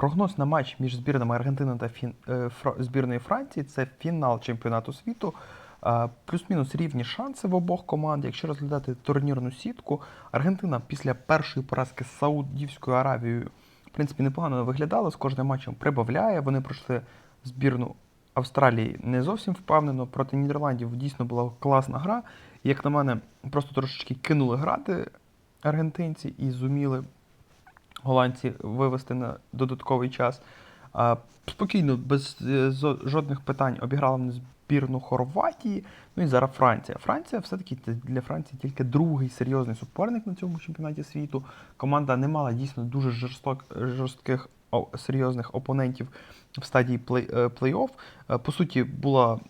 Прогноз на матч між збірними Аргентини та фін... е, Фра- збірною Франції це фінал чемпіонату світу. Е, Плюс-мінус рівні шанси в обох команд. Якщо розглядати турнірну сітку, Аргентина після першої поразки з Саудівською Аравією в принципі непогано виглядала, з кожним матчем прибавляє. Вони пройшли збірну Австралії не зовсім впевнено. Проти Нідерландів дійсно була класна гра. Як на мене, просто трошечки кинули грати аргентинці і зуміли голландці вивести на додатковий час. А, Спокійно, без е, жодних питань обіграла вони збірну Хорватії. Ну і зараз Франція. Франція все-таки для Франції тільки другий серйозний суперник на цьому чемпіонаті світу. Команда не мала дійсно дуже жорсток, жорстких серйозних опонентів в стадії е, плей-офф. Е, По суті, була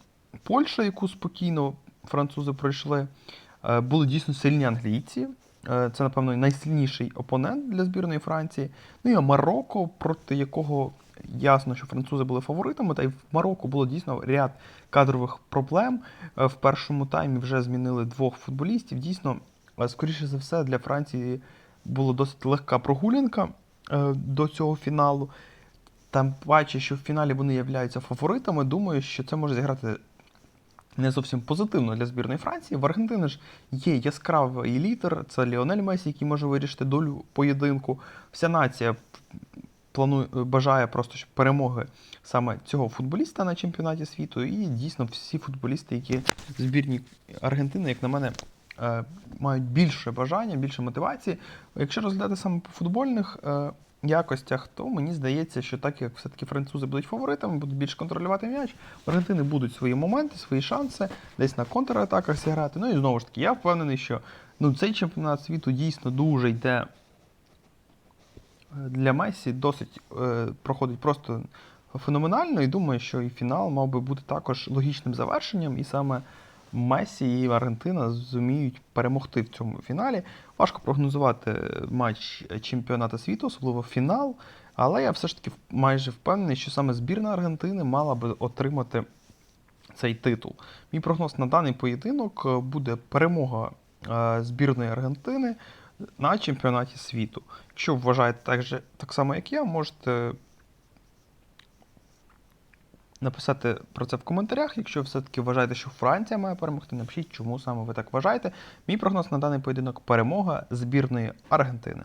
Польща, яку спокійно французи пройшли. Були дійсно сильні англійці. Е, Це, напевно, найсильніший опонент для збірної Франції. Ну і Марокко, проти якого ясно, що французи були фаворитами, та й в Марокко було дійсно ряд кадрових проблем. Е, В першому таймі вже змінили двох футболістів. Дійсно, е, скоріше за все, для Франції була досить легка прогулянка до цього фіналу. Там бачить, що в фіналі вони являються фаворитами. Думаю, що це може зіграти не зовсім позитивно для збірної Франції. В Аргентини ж є яскравий лідер, це Ліонель Месі, який може вирішити долю поєдинку. Вся нація планує, бажає просто перемоги саме цього футболіста на чемпіонаті світу. І дійсно всі футболісти, які в збірній Аргентини, як на мене, е, мають більше бажання, більше мотивації. Якщо розглядати саме по футбольних е, якостях, то мені здається, що так як все-таки французи будуть фаворитами, будуть більше контролювати м'яч, Аргентини будуть свої моменти, свої шанси, десь на контратаках зіграти. Ну і знову ж таки, я впевнений, що ну, цей чемпіонат світу дійсно дуже йде е, для Месі, досить е, проходить просто феноменально, і думаю, що і фінал мав би бути також логічним завершенням, і саме Месі і Аргентина зуміють перемогти в цьому фіналі. Важко прогнозувати матч чемпіонату світу, особливо фінал. Але я все ж таки майже впевнений, що саме збірна Аргентини мала би отримати цей титул. Мій прогноз на даний поєдинок е, буде перемога е, збірної Аргентини на чемпіонаті світу. Якщо вважаєте так, же, так само, як я, можете написати про це в коментарях. Якщо все-таки вважаєте, що Франція має перемогти, напишіть, чому саме ви так вважаєте. Мій прогноз на даний поєдинок перемога збірної Аргентини.